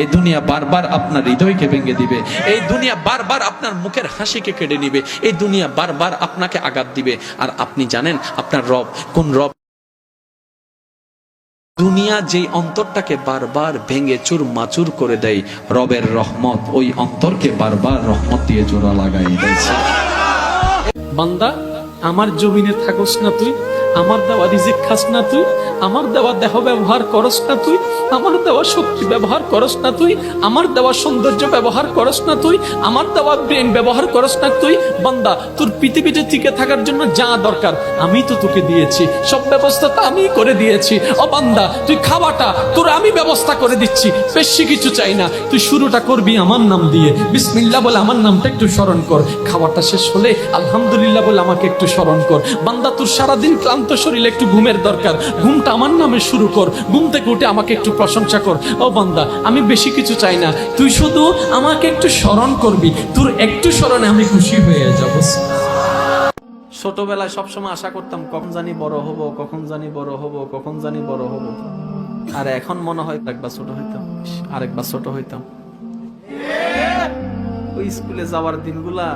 এই দুনিয়া বারবার আপনার হৃদয়কে ভেঙে দিবে। এই দুনিয়া বারবার আপনার মুখের হাসিকে কেড়ে নিবে। এই দুনিয়া বারবার আপনাকে আঘাত দিবে। আর আপনি জানেন, আপনার রব, কোন রব? দুনিয়া যেই অন্তরটাকে বারবার ভেঙে চুর মাচুর করে দেয়, রবের রহমত ওই অন্তরকে বারবার রহমত দিয়ে জোড়া লাগাই দিয়েছে। বান্দা, আমার জমিনে থাকস না তুই, আমার দেওয়া রিজিক খাস না তুই আমার দেওয়া দেহ ব্যবহার করস না তুই, আমার দেওয়া শক্তি ব্যবহার করস না তুই, আমার দেওয়া সৌন্দর্য ব্যবহার করস না তুই, আমার দেওয়া ব্রেন ব্যবহার করস না তুই। বান্দা, তোর পৃথিবীতে টিকে থাকার জন্য যা দরকার, আমি তো তোকে দিয়েছি, সব ব্যবস্থা তো আমি করে দিয়েছি। ও বান্দা, তুই খাওয়াটা, তোর আমি ব্যবস্থা করে দিচ্ছি, বেশি কিছু চাই না। তুই শুরুটা করবি আমার নাম দিয়ে। বিসমিল্লাহ বলে আমার নামটা একটু স্মরণ কর। খাওয়াটা শেষ হলে আলহামদুলিল্লাহ বলে আমাকে একটু স্মরণ কর। বান্দা, তোর সারাদিন ক্লান্ত শরীরে একটু ঘুমের দরকার। ঘুমটা আমার নামে শুরু কর। ঘুম থেকে উঠে আমাকে একটু প্রশংসা কর। ও বান্দা, আমি বেশি কিছু চাই না। তুই শুধু আমাকে একটু স্মরণ করবি। তোর একটু স্মরণে আমি খুশি হয়ে যাব। ছোটবেলায় সবসময় আশা করতাম, কখন জানি বড় হব, কখন জানি বড় হব, কখন জানি বড় হব। আর এখন মনে হয় একবার ছোট হইতাম, আরেকবার ছোট হইতাম। ওই স্কুলে যাওয়ার দিনগুলা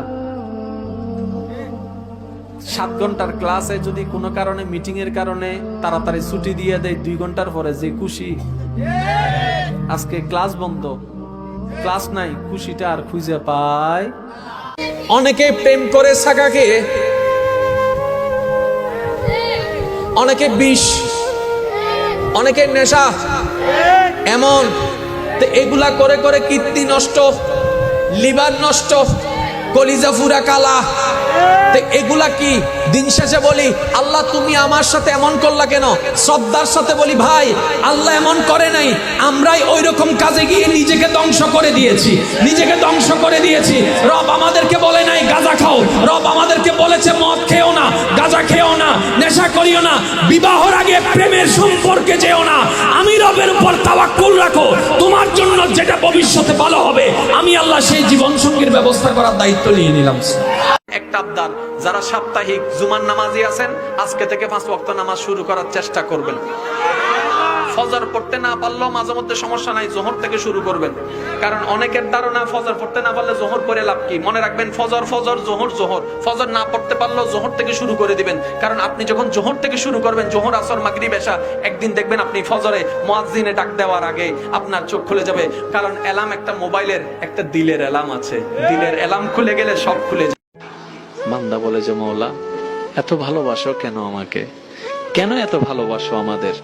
সাত ঘণ্টার ক্লাসে যদি কোনো কারণে মিটিং এর কারণে তাড়াতাড়ি ছুটি দিয়ে দেয়, দুই ঘণ্টার পরে যে খুশি। আজকে ক্লাস বন্ধ। ক্লাস নাই, খুশিটা আর খুঁজে পায়। অনেকে প্রেম করে সাকাকে অনেকে বিষ। অনেকে নেশা। এমন। তো এগুলা করে করে কীর্তি নষ্ট, লিভার নষ্ট, কলিজা ফুরা কালা। এগুলা কি? দিন শেষে বলি, আল্লাহ তুমি আমার সাথে এমন করলা কেন? শ্রদ্ধার সাথে বলি, ভাই, আল্লাহ এমন করে নাই। আমরাই ওই রকম কাজে গিয়ে নিজেকে ধ্বংস করে দিয়েছি। নিজেকে ধ্বংস করে দিয়েছি। রব আমাদেরকে বলে নাই, গাঁজা খাও। রব আমাদেরকে বলেছে, মদ খেও না, গাঁজা খেও না, নেশা করিও না, বিবাহর আগে প্রেমের সম্পর্কে যেও না। আমি রবের উপর তাওয়াক্কুল রাখো। তোমার জন্য যেটা ভবিষ্যতে ভালো হবে, আমি আল্লাহ সেই জীবন সঙ্গীর ব্যবস্থা করার দায়িত্ব নিয়ে নিলাম একটা যারা সাপ্তাহিক জুমার নামাজি আছেন, আজকে থেকে পাঁচ ওয়াক্ত নামাজ শুরু করার চেষ্টা করবেন। ফজর পড়তে না পারলেও মাঝে মধ্যে সমস্যা নাই, জোহর থেকে শুরু করবেন। কারণ অনেকের ধারণা, ফজর পড়তে না পারলে জোহর করে লাভ কি? মনে রাখবেন, ফজর ফজর, জোহর জোহর। ফজর না পড়তে পারলেও জোহর থেকে শুরু করে দিবেন। কারণ আপনি যখন জোহর থেকে শুরু করবেন, জোহর, আসর, মাগরিব, এশা, একদিন দেখবেন আপনি ফজরে মুয়াজ্জিনে ডাক দেওয়ার আগে আপনার চোখ খুলে যাবে। কারণ অ্যালার্ম একটা মোবাইলের একটা দিলের অ্যালার্ম আছে। দিলের অ্যালার্ম খুলে গেলে সব খুলে যায়। বান্দা বলে যে, মৌলা, এত ভালোবাসো কেন আমাকে? কেন এত ভালোবাসো আমাদের?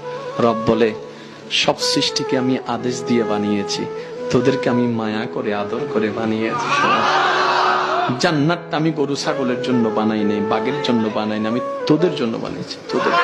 রব বলে, সব সৃষ্টিকে আমি আদেশ দিয়ে বানিয়েছি। তোদেরকে আমি মায়া করে, আদর করে বানিয়েছি। জান্নাতটা আমি গরু, ছাগলের জন্য বানাই নাই, বাঘের জন্য বানাই নাই, আমি তোদের জন্য বানিয়েছি, তোদের